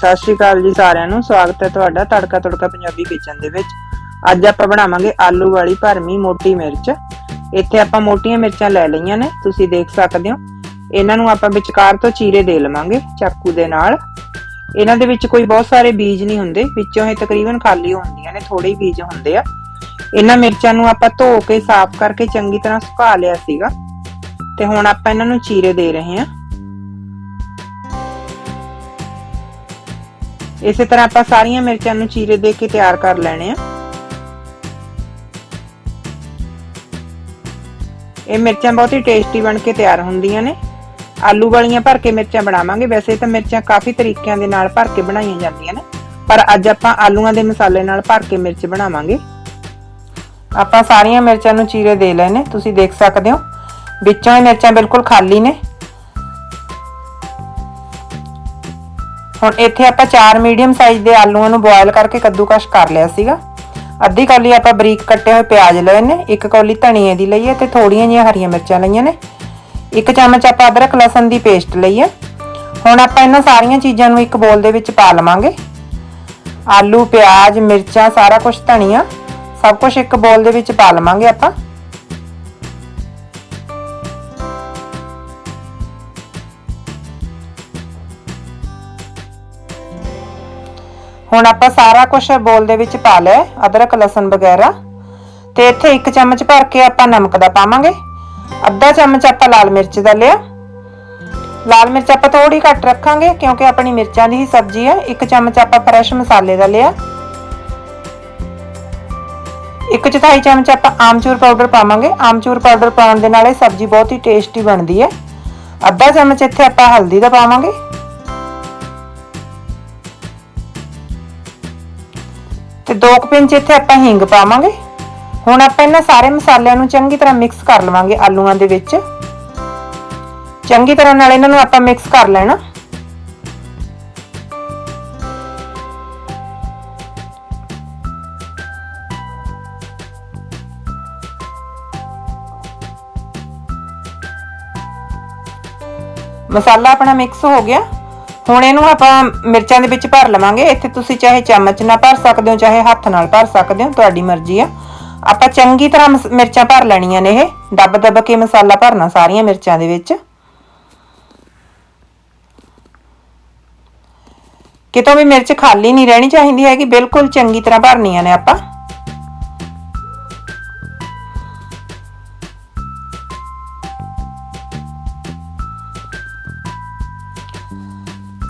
ਸਤਿ ਸ਼੍ਰੀ ਅਕਾਲ ਜੀ ਸਾਰਿਆਂ ਨੂੰ। ਸਵਾਗਤ ਹੈ ਤੁਹਾਡਾ ਤੜਕਾ ਤੜਕਾ ਪੰਜਾਬੀ ਕਿਚਨ ਦੇ ਵਿੱਚ। ਅੱਜ ਆਪਾਂ ਬਣਾਵਾਂਗੇ ਆਲੂ ਵਾਲੀ ਭਰਮੀ ਮੋਟੀ ਮਿਰਚ। ਇੱਥੇ ਆਪਾਂ ਮੋਟੀਆਂ ਮਿਰਚਾਂ ਲੈ ਲਈਆਂ ਨੇ, ਤੁਸੀਂ ਦੇਖ ਸਕਦੇ ਹੋ। ਇਹਨਾਂ ਨੂੰ ਆਪਾਂ ਵਿਚਕਾਰ ਤੋਂ ਚੀਰੇ ਦੇ ਲਵਾਂਗੇ, ਚਾਕੂ ਦੇ ਨਾਲ। ਇਹਨਾਂ ਦੇ ਵਿੱਚ ਕੋਈ ਬਹੁਤ ਸਾਰੇ ਬੀਜ ਨਹੀਂ ਹੁੰਦੇ, ਵਿੱਚੋਂ ਇਹ ਤਕਰੀਬਨ ਖਾਲੀ ਹੁੰਦੀਆਂ ਨੇ ਥੋੜੇ ਹੀ ਬੀਜ ਹੁੰਦੇ ਆ। ਇਹਨਾਂ ਮਿਰਚਾਂ ਨੂੰ ਆਪਾਂ ਧੋ ਕੇ ਸਾਫ਼ ਕਰਕੇ ਚੰਗੀ ਤਰ੍ਹਾਂ ਸੁਕਾ ਲਿਆ ਸੀਗਾ। ਤੇ ਹੁਣ ਆਪਾਂ ਇਹਨਾਂ ਨੂੰ ਚੀਰੇ ਦੇ ਰਹੇ ਹਾਂ। ਇਸੇ ਤਰ੍ਹਾਂ ਆਪਾਂ ਸਾਰੀਆਂ ਮਿਰਚਾਂ ਨੂੰ ਚੀਰੇ ਦੇ ਕੇ ਤਿਆਰ ਕਰ ਲੈਣੇ ਆ। ਇਹ ਮਿਰਚਾਂ ਬਹੁਤ ਹੀ ਟੇਸਟੀ ਬਣ ਕੇ ਤਿਆਰ ਹੁੰਦੀਆਂ ਨੇ। ਆਲੂ ਵਾਲੀਆਂ ਭਰ ਕੇ ਮਿਰਚਾਂ ਬਣਾਵਾਂਗੇ। ਵੈਸੇ ਤਾਂ ਮਿਰਚਾਂ ਕਾਫੀ ਤਰੀਕਿਆਂ ਦੇ ਨਾਲ ਭਰ ਕੇ ਬਣਾਈਆਂ ਜਾਂਦੀਆਂ ਨੇ। ਪਰ ਅੱਜ ਆਪਾਂ ਆਲੂਆਂ ਦੇ ਮਸਾਲੇ ਨਾਲ ਭਰ ਕੇ ਮਿਰਚ ਬਣਾਵਾਂਗੇ। ਆਪਾਂ ਸਾਰੀਆਂ ਮਿਰਚਾਂ ਨੂੰ ਚੀਰੇ ਦੇ ਲਏ ਨੇ। ਤੁਸੀਂ ਦੇਖ ਸਕਦੇ ਹੋ। ਵਿੱਚੋਂ ਇਹ ਮਿਰਚਾਂ ਬਿਲਕੁਲ ਖਾਲੀ ਨੇ। ਹੁਣ ਇੱਥੇ ਆਪਾਂ ਚਾਰ ਮੀਡੀਅਮ ਸਾਈਜ਼ ਦੇ ਆਲੂਆਂ ਨੂੰ ਬੋਇਲ ਕਰਕੇ ਕੱਦੂਕਸ਼ ਕਰ ਲਿਆ ਸੀਗਾ। ਅੱਧੀ ਕੌਲੀ ਆਪਾਂ ਬਰੀਕ ਕੱਟੇ ਹੋਏ ਪਿਆਜ਼ ਲਏ ਨੇ, ਇੱਕ ਕੌਲੀ ਧਨੀਏ ਦੀ ਲਈ ਹੈ ਤੇ ਥੋੜੀਆਂ ਜਿਹੀਆਂ ਹਰੀਆਂ ਮਿਰਚਾਂ ਲਈਆਂ ਨੇ। ਇੱਕ ਚਮਚ ਆਪਾਂ ਅਦਰਕ ਲਸਣ ਦੀ ਪੇਸਟ ਲਈ ਹੈ ਹੁਣ ਆਪਾਂ ਇਹਨਾਂ ਸਾਰੀਆਂ ਚੀਜ਼ਾਂ ਨੂੰ ਇੱਕ ਬੋਲ ਦੇ ਵਿੱਚ ਪਾ ਲਵਾਂਗੇ। ਆਲੂ, ਪਿਆਜ਼, ਮਿਰਚਾਂ, ਸਾਰਾ ਕੁਝ ਧਨੀਆ, ਸਭ ਕੁਝ ਇੱਕ ਬੋਲ ਦੇ ਵਿੱਚ ਪਾ ਲਵਾਂਗੇ ਆਪਾਂ। ਹੁਣ ਆਪਾਂ ਸਾਰਾ ਕੁਝ ਬੋਲ ਦੇ ਵਿੱਚ ਪਾ ਲਿਆ, ਅਦਰਕ, ਲਸਣ ਵਗੈਰਾ। ਤੇ ਇੱਥੇ ਇੱਕ ਚਮਚ ਭਰ ਕੇ ਆਪਾਂ ਨਮਕ ਦਾ ਪਾਵਾਂਗੇ। ਅੱਧਾ ਚਮਚ ਆਪਾਂ ਲਾਲ ਮਿਰਚ ਦਾ ਲਿਆ। ਲਾਲ ਮਿਰਚ ਆਪਾਂ ਥੋੜੀ ਘੱਟ ਰੱਖਾਂਗੇ, ਕਿਉਂਕਿ ਆਪਣੀ ਮਿਰਚਾਂ ਦੀ ਹੀ ਸਬਜ਼ੀ ਹੈ ਇੱਕ ਚਮਚ ਆਪਾਂ ਫਰੈਸ਼ ਮਸਾਲੇ ਦਾ ਲਿਆ। ਇੱਕ ਚੌਥਾਈ ਚਮਚ ਆਪਾਂ ਆਮਚੂਰ ਪਾਊਡਰ ਪਾਵਾਂਗੇ। ਆਮਚੂਰ ਪਾਊਡਰ ਪਾਉਣ ਦੇ ਨਾਲ ਇਹ ਸਬਜ਼ੀ ਬਹੁਤ ਹੀ ਟੇਸਟੀ ਬਣਦੀ ਹੈ। ਅੱਧਾ ਚਮਚ ਇੱਥੇ ਆਪਾਂ ਹਲਦੀ ਦਾ ਪਾਵਾਂਗੇ। ਤੇ ਦੋ ਕੁ ਪਿੰਚ ਇੱਥੇ ਆਪਾਂ ਹਿੰਗ ਪਾਵਾਂਗੇ। ਹੁਣ ਆਪਾਂ ਇਹਨਾਂ ਸਾਰੇ ਮਸਾਲਿਆਂ ਨੂੰ ਚੰਗੀ ਤਰ੍ਹਾਂ ਮਿਕਸ ਕਰ ਲਵਾਂਗੇ ਆਲੂਆਂ ਦੇ ਵਿੱਚ। ਚੰਗੀ ਤਰ੍ਹਾਂ ਨਾਲ ਇਹਨਾਂ ਨੂੰ ਆਪਾਂ ਮਿਕਸ ਕਰ ਲੈਣਾ। ਮਸਾਲਾ ਆਪਣਾ ਮਿਕਸ ਹੋ ਗਿਆ। ਹੁਣ ਇਹਨੂੰ ਆਪਾਂ ਮਿਰਚਾਂ ਦੇ ਵਿੱਚ ਭਰ ਲਵਾਂਗੇ। ਇੱਥੇ ਤੁਸੀਂ ਚਾਹੇ ਚਮਚ ਨਾਲ ਭਰ ਸਕਦੇ ਹੋ, ਚਾਹੇ ਹੱਥ ਨਾਲ ਭਰ ਸਕਦੇ ਹੋ, ਤੁਹਾਡੀ ਮਰਜ਼ੀ ਆ। ਆਪਾਂ ਚੰਗੀ ਤਰ੍ਹਾਂ ਮਿਰਚਾਂ ਭਰ ਲੈਣੀਆਂ ਨੇ ਇਹ। ਦੱਬ ਦੱਬ ਕੇ ਮਸਾਲਾ ਭਰਨਾ ਸਾਰੀਆਂ ਮਿਰਚਾਂ ਦੇ ਵਿੱਚ। ਕਿਤੋਂ ਵੀ ਮਿਰਚ ਖਾਲੀ ਨਹੀਂ ਰਹਿਣੀ ਚਾਹੀਦੀ ਹੈਗੀ, ਬਿਲਕੁਲ ਚੰਗੀ ਤਰ੍ਹਾਂ ਭਰਨੀਆਂ ਨੇ ਆਪਾਂ।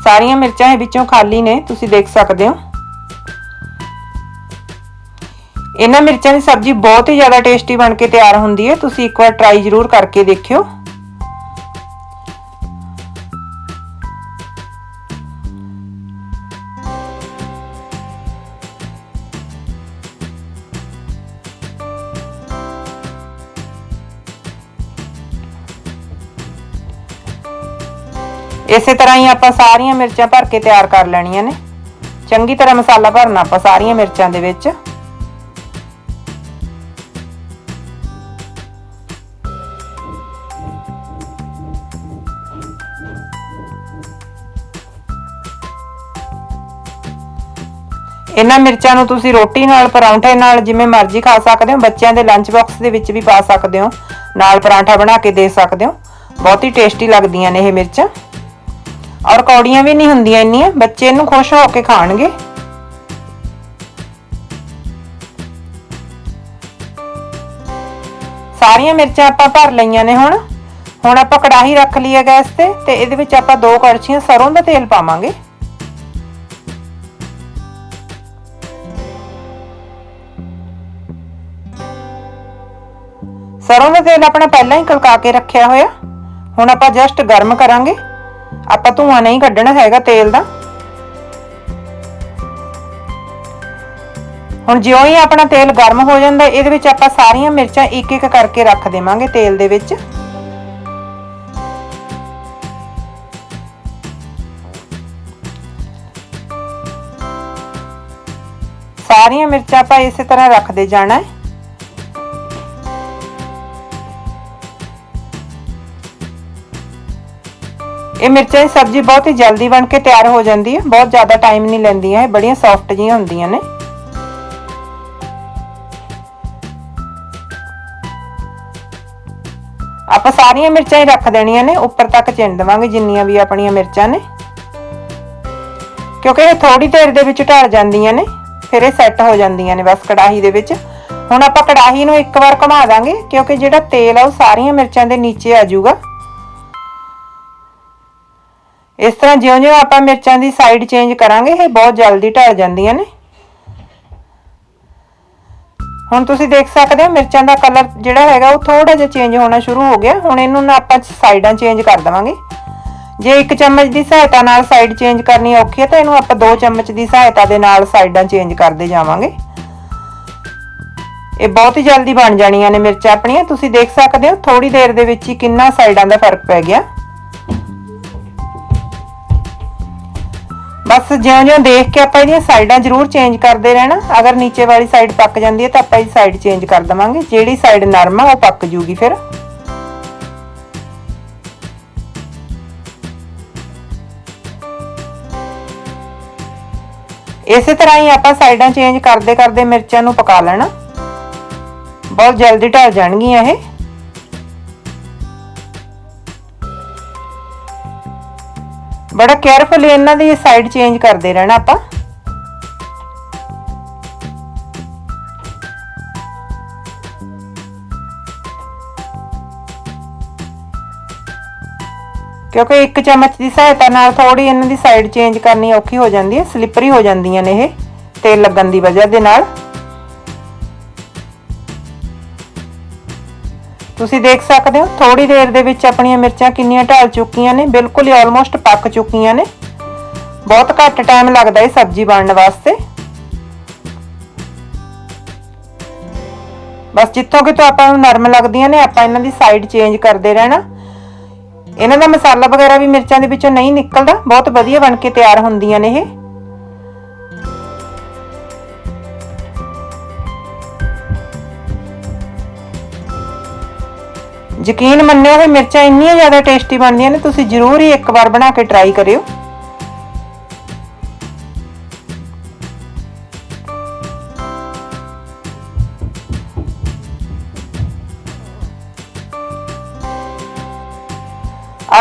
ਸਾਰੀਆਂ ਮਿਰਚਾਂ ਇਹ ਵਿੱਚੋਂ ਖਾਲੀ ਨੇ, ਤੁਸੀਂ ਦੇਖ ਸਕਦੇ ਹੋ। ਇਹਨਾਂ ਮਿਰਚਾਂ ਦੀ ਸਬਜ਼ੀ ਬਹੁਤ ਹੀ ਜ਼ਿਆਦਾ ਟੇਸਟੀ ਬਣ ਕੇ ਤਿਆਰ ਹੁੰਦੀ ਹੈ, ਤੁਸੀਂ ਇੱਕ ਵਾਰ ਟਰਾਈ ਜ਼ਰੂਰ ਕਰਕੇ ਦੇਖਿਓ। ਇਸੇ ਤਰ੍ਹਾਂ ਹੀ ਆਪਾਂ ਸਾਰੀਆਂ ਮਿਰਚਾਂ ਭਰ ਕੇ ਤਿਆਰ ਕਰ ਲੈਣੀਆਂ ਨੇ। ਚੰਗੀ ਤਰ੍ਹਾਂ ਮਸਾਲਾ ਭਰਨਾ ਆਪਾਂ ਸਾਰੀਆਂ ਮਿਰਚਾਂ ਦੇ ਵਿੱਚ। ਇਹਨਾਂ ਮਿਰਚਾਂ ਨੂੰ ਤੁਸੀਂ ਰੋਟੀ ਨਾਲ, ਪਰੌਂਠੇ ਨਾਲ ਜਿਵੇਂ ਮਰਜ਼ੀ ਖਾ ਸਕਦੇ ਹੋ, ਬੱਚਿਆਂ ਦੇ ਲੰਚ ਬਾਕਸ ਦੇ ਵਿੱਚ ਵੀ ਪਾ ਸਕਦੇ ਹੋ। ਨਾਲ ਪਰਾਂਠਾ ਬਣਾ ਕੇ ਦੇ ਸਕਦੇ ਹੋ। ਬਹੁਤ ਹੀ ਟੇਸਟੀ ਲੱਗਦੀਆਂ ਨੇ ਇਹ ਮਿਰਚਾਂ। ਔਰ ਕੌੜੀਆਂ ਵੀ ਨਹੀਂ ਹੁੰਦੀਆਂ ਇੰਨੀਆਂ, ਬੱਚੇ ਇਹਨੂੰ ਖੁਸ਼ ਹੋ ਕੇ ਖਾਣਗੇ। ਸਾਰੀਆਂ ਮਿਰਚਾਂ ਆਪਾਂ ਭਰ ਲਈਆਂ ਨੇ ਹੁਣ। ਹੁਣ ਆਪਾਂ ਕੜਾਹੀ ਰੱਖ ਲਈ ਹੈ ਗੈਸ ਤੇ ਤੇ ਇਹਦੇ ਵਿੱਚ ਆਪਾਂ ਦੋ ਕੜਛੀਆਂ ਸਰੋਂ ਦਾ ਤੇਲ ਪਾਵਾਂਗੇ। ਸਰੋਂ ਦਾ ਤੇਲ ਆਪਣਾ ਪਹਿਲਾਂ ਹੀ ਕਲਕਾ ਕੇ ਰੱਖਿਆ ਹੋਇਆ। ਹੁਣ ਆਪਾਂ ਜਸਟ ਗਰਮ ਕਰਾਂਗੇ। ਆਪਾਂ ਧੂਆਂ ਨਹੀਂ ਕੱਢਣਾ ਹੈਗਾ ਤੇਲ ਦਾ। ਹੁਣ ਜਿਉਂ ਹੀ ਆਪਣਾ ਤੇਲ ਗਰਮ ਹੋ ਜਾਂਦਾ, ਇਹਦੇ ਵਿੱਚ ਆਪਾਂ ਸਾਰੀਆਂ ਮਿਰਚਾਂ ਇੱਕ ਇੱਕ ਕਰਕੇ ਰੱਖ ਦੇਵਾਂਗੇ ਤੇਲ ਦੇ ਵਿੱਚ। ਸਾਰੀਆਂ ਮਿਰਚਾਂ ਆਪਾਂ ਇਸੇ ਤਰ੍ਹਾਂ ਰੱਖਦੇ ਜਾਣਾ ਹੈ। ਇਹ ਮਿਰਚਾਂ ਦੀ ਸਬਜ਼ੀ ਬਹੁਤ ਹੀ ਜਲਦੀ ਬਣ ਕੇ ਤਿਆਰ ਹੋ ਜਾਂਦੀ ਹੈ। ਬਹੁਤ ਜ਼ਿਆਦਾ ਟਾਈਮ ਨਹੀਂ ਲੈਂਦੀਆਂ, ਇਹ ਬੜੀਆਂ ਸੌਫਟ ਜਿਹੀਆਂ ਹੁੰਦੀਆਂ ਨੇ। ਆਪਾਂ ਸਾਰੀਆਂ ਮਿਰਚਾਂ ਹੀ ਰੱਖ ਦੇਣੀਆਂ ਨੇ, ਉੱਪਰ ਤੱਕ ਚਿਣ ਦੇਵਾਂਗੇ ਜਿੰਨੀਆਂ ਵੀ ਆਪਣੀਆਂ ਮਿਰਚਾਂ ਨੇ। ਕਿਉਂਕਿ ਇਹ ਥੋੜੀ ਦੇਰ ਦੇ ਵਿੱਚ ਢਲ ਜਾਂਦੀਆਂ ਨੇ, ਫਿਰ ਇਹ ਸੈੱਟ ਹੋ ਜਾਂਦੀਆਂ ਨੇ ਬਸ ਕੜਾਹੀ ਦੇ ਵਿੱਚ। ਹੁਣ ਆਪਾਂ ਕੜਾਹੀ ਨੂੰ ਇੱਕ ਵਾਰ ਘੁਮਾ ਦਾਂਗੇ, ਕਿਉਂਕਿ ਜਿਹੜਾ ਤੇਲ ਆ ਉਹ ਸਾਰੀਆਂ ਮਿਰਚਾਂ ਦੇ ਨੀਚੇ ਆ ਜਾਊਗਾ। ਇਸ ਤਰ੍ਹਾਂ ਜਿਉਂ-ਜਿਉਂ ਆਪਾਂ ਮਿਰਚਾਂ ਦੀ ਸਾਈਡ ਚੇਂਜ ਕਰਾਂਗੇ, ਇਹ ਬਹੁਤ ਜਲਦੀ ਢਲ ਜਾਂਦੀਆਂ ਨੇ। ਹੁਣ ਤੁਸੀਂ ਦੇਖ ਸਕਦੇ ਹੋ ਮਿਰਚਾਂ ਦਾ ਕਲਰ ਜਿਹੜਾ ਹੈਗਾ, ਉਹ ਥੋੜਾ ਜਿਹਾ ਚੇਂਜ ਹੋਣਾ ਸ਼ੁਰੂ ਹੋ ਗਿਆ। ਹੁਣ ਇਹਨੂੰ ਨਾ ਆਪਾਂ ਸਾਈਡਾਂ ਚੇਂਜ ਕਰ ਦੇਵਾਂਗੇ। ਜੇ ਇੱਕ ਚਮਚ ਦੀ ਸਹਾਇਤਾ ਨਾਲ ਸਾਈਡ ਚੇਂਜ ਕਰਨੀ ਔਖੀ ਹੈ, ਤਾਂ ਇਹਨੂੰ ਆਪਾਂ ਦੋ ਚਮਚ ਦੀ ਸਹਾਇਤਾ ਦੇ ਨਾਲ ਸਾਈਡਾਂ ਚੇਂਜ ਕਰਦੇ ਜਾਵਾਂਗੇ। ਇਹ ਬਹੁਤ ਹੀ ਜਲਦੀ ਬਣ ਜਾਣੀਆਂ ਨੇ ਮਿਰਚਾਂ ਆਪਣੀਆਂ। ਤੁਸੀਂ ਦੇਖ ਸਕਦੇ ਹੋ ਥੋੜੀ ਦੇਰ ਦੇ ਵਿੱਚ ਹੀ ਕਿੰਨਾ ਸਾਈਡਾਂ ਦਾ ਫ਼ਰਕ ਪੈ ਗਿਆ। ਬਸ ਜਿਉਂ-ਜਿਉਂ ਦੇਖ ਕੇ ਆਪਾਂ ਇਹਦੀਆਂ ਸਾਈਡਾਂ ਜ਼ਰੂਰ ਚੇਂਜ ਕਰਦੇ ਰਹਿਣਾ। ਅਗਰ ਨੀਚੇ ਵਾਲੀ ਸਾਈਡ ਪੱਕ ਜਾਂਦੀ ਹੈ ਤਾਂ ਆਪਾਂ ਇਹ ਸਾਈਡ ਚੇਂਜ ਕਰ ਦਵਾਂਗੇ। ਜਿਹੜੀ ਸਾਈਡ ਨਰਮ ਆ, ਉਹ ਪੱਕ ਜੂਗੀ ਫਿਰ। ਇਸੇ ਤਰ੍ਹਾਂ ਹੀ ਆਪਾਂ ਸਾਈਡਾਂ ਚੇਂਜ ਕਰਦੇ ਕਰਦੇ ਮਿਰਚਾਂ ਨੂੰ ਪਕਾ ਲੈਣਾ। ਬਹੁਤ ਜਲਦੀ ਢਲ ਜਾਣਗੀਆਂ ਇਹ। ਬੜਾ ਕੇਅਰਫੁਲੀ ਇਹਨਾਂ ਦੀ ਸਾਈਡ ਚੇਂਜ ਕਰਦੇ ਰਹਿਣਾ ਆਪਾਂ। ਕਿਉਂਕਿ ਇੱਕ ਚਮਚ ਦੀ ਸਹਾਇਤਾ ਨਾਲ ਥੋੜੀ ਇਹਨਾਂ ਦੀ ਸਾਈਡ ਚੇਂਜ ਕਰਨੀ ਔਖੀ ਹੋ ਜਾਂਦੀ ਹੈ ਸਲਿੱਪਰੀ ਹੋ ਜਾਂਦੀਆਂ ਨੇ ਇਹ ਤੇਲ ਲੱਗਣ ਦੀ ਵਜ੍ਹਾ ਦੇ ਨਾਲ। ਤੁਸੀਂ ਦੇਖ ਸਕਦੇ ਹੋ ਥੋੜੀ ਦੇਰ ਦੇ ਵਿੱਚ ਆਪਣੀਆਂ ਮਿਰਚਾਂ ਕਿੰਨੀਆਂ ਢਲ ਚੁੱਕੀਆਂ ਨੇ, ਬਿਲਕੁਲ ਹੀ ਆਲਮੋਸਟ ਪੱਕ ਚੁੱਕੀਆਂ ਨੇ। ਬਹੁਤ ਘੱਟ ਟਾਈਮ ਲੱਗਦਾ ਇਹ ਸਬਜ਼ੀ ਬਣਨ ਵਾਸਤੇ। ਬਸ ਜਿੱਥੋਂ ਕਿਤੋਂ ਆਪਾਂ ਨੂੰ ਨਰਮ ਲੱਗਦੀਆਂ ਨੇ, ਆਪਾਂ ਇਹਨਾਂ ਦੀ ਸਾਈਡ ਚੇਂਜ ਕਰਦੇ ਰਹਿਣਾ। ਇਹਨਾਂ ਦਾ ਮਸਾਲਾ ਵਗੈਰਾ ਵੀ ਮਿਰਚਾਂ ਦੇ ਵਿੱਚੋਂ ਨਹੀਂ ਨਿਕਲਦਾ, ਬਹੁਤ ਵਧੀਆ ਬਣ ਕੇ ਤਿਆਰ ਹੁੰਦੀਆਂ ਨੇ ਇਹ। ਯਕੀਨ ਮੰਨਿਓ ਇਹ ਮਿਰਚਾਂ ਇੰਨੀਆਂ ਜ਼ਿਆਦਾ ਟੇਸਟੀ ਬਣਦੀਆਂ ਨੇ, ਤੁਸੀਂ ਜ਼ਰੂਰ ਹੀ ਇੱਕ ਵਾਰ ਬਣਾ ਕੇ ਟਰਾਈ ਕਰਿਓ।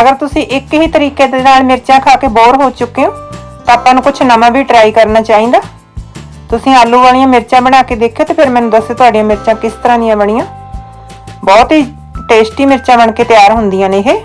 ਅਗਰ ਤੁਸੀਂ ਇੱਕ ਹੀ ਤਰੀਕੇ ਦੇ ਨਾਲ ਮਿਰਚਾਂ ਖਾ ਕੇ ਬੋਰ ਹੋ ਚੁੱਕੇ ਹੋ, ਤਾਂ ਆਪਾਂ ਨੂੰ ਕੁਝ ਨਵਾਂ ਵੀ ਟਰਾਈ ਕਰਨਾ ਚਾਹੀਦਾ। ਤੁਸੀਂ ਆਲੂ ਵਾਲੀਆਂ ਮਿਰਚਾਂ ਬਣਾ ਕੇ ਦੇਖਿਓ ਤੇ ਫਿਰ ਮੈਨੂੰ ਦੱਸਿਓ ਤੁਹਾਡੀਆਂ ਮਿਰਚਾਂ ਕਿਸ ਤਰ੍ਹਾਂ ਦੀਆਂ ਬਣੀਆਂ। ਬਹੁਤ ਹੀ ਟੇਸਟੀ ਮਿਰਚਾਂ ਬਣ ਕੇ ਤਿਆਰ ਹੁੰਦੀਆਂ ਨੇ ਇਹ।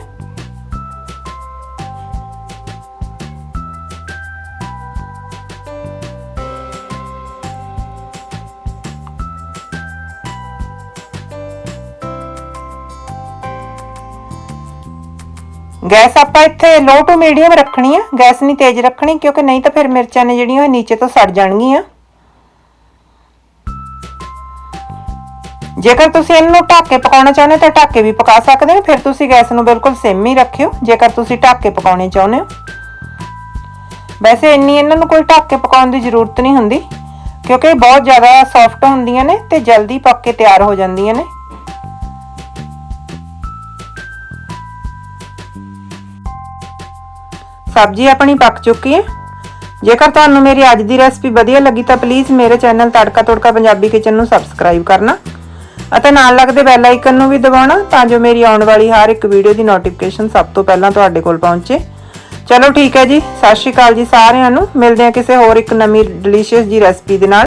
ਗੈਸ ਆਪਾਂ ਇੱਥੇ ਲੋ ਟੂ ਮੀਡੀਅਮ ਰੱਖਣੀ ਆ। ਗੈਸ ਨਹੀਂ ਤੇਜ਼ ਰੱਖਣੀ ਕਿਉਂਕਿ ਨਹੀਂ ਤਾਂ ਫਿਰ ਮਿਰਚਾਂ ਨੇ ਜਿਹੜੀਆਂ ਉਹ ਨੀਚੇ ਤੋਂ ਸੜ ਜਾਣਗੀਆਂ। ਜੇਕਰ ਤੁਸੀਂ ਇਹਨੂੰ ਢੱਕ ਕੇ ਪਕਾਉਣਾ ਚਾਹੁੰਦੇ ਹੋ ਤਾਂ ਢੱਕ ਕੇ ਵੀ ਪਕਾ ਸਕਦੇ ਹੋ। ਫਿਰ ਤੁਸੀਂ ਗੈਸ ਨੂੰ ਬਿਲਕੁਲ ਸਿਮ ਹੀ ਰੱਖਿਓ। ਜੇਕਰ ਤੁਸੀਂ ਢੱਕ ਕੇ ਪਕਾਉਣੇ ਚਾਹੁੰਦੇ ਹੋ। ਵੈਸੇ ਇੰਨੀ ਇਹਨਾਂ ਨੂੰ ਕੋਈ ਢੱਕ ਕੇ ਪਕਾਉਣ ਦੀ ਜ਼ਰੂਰਤ ਨਹੀਂ ਹੁੰਦੀ, ਕਿਉਂਕਿ ਇਹ ਬਹੁਤ ਜ਼ਿਆਦਾ ਸੌਫਟ ਹੁੰਦੀਆਂ ਨੇ ਤੇ ਜਲਦੀ ਪੱਕ ਕੇ ਤਿਆਰ ਹੋ ਜਾਂਦੀਆਂ ਨੇ। ਸਬਜ਼ੀ ਆਪਣੀ ਪੱਕ ਚੁੱਕੀ ਹੈ। ਜੇਕਰ ਤੁਹਾਨੂੰ ਮੇਰੀ ਅੱਜ ਦੀ ਰੈਸਪੀ ਵਧੀਆ ਲੱਗੀ ਤਾਂ ਪਲੀਜ਼ ਮੇਰੇ ਚੈਨਲ ਤੜਕਾ ਤੜਕਾ ਪੰਜਾਬੀ ਕਿਚਨ ਨੂੰ ਸਬਸਕ੍ਰਾਈਬ ਕਰਨਾ। ਅਤੇ ਨਾਲ ਲੱਗਦੇ ਬੈਲ ਆਈਕਨ ਨੂੰ ਵੀ ਦਬਾਉਣਾ ਤਾਂ ਜੋ ਮੇਰੀ ਆਉਣ ਵਾਲੀ ਹਰ ਇੱਕ ਵੀਡੀਓ ਦੀ ਨੋਟੀਫਿਕੇਸ਼ਨ ਸਭ ਤੋਂ ਪਹਿਲਾਂ ਤੁਹਾਡੇ ਕੋਲ ਪਹੁੰਚੇ। ਚਲੋ ਠੀਕ ਹੈ ਜੀ, ਸਤਿ ਸ਼੍ਰੀ ਅਕਾਲ ਜੀ ਸਾਰਿਆਂ ਨੂੰ। ਮਿਲਦੇ ਹਾਂ ਕਿਸੇ ਹੋਰ ਇੱਕ ਨਵੀਂ ਡਿਲੀਸ਼ੀਅਸ ਜੀ ਰੈਸਪੀ ਦੇ ਨਾਲ।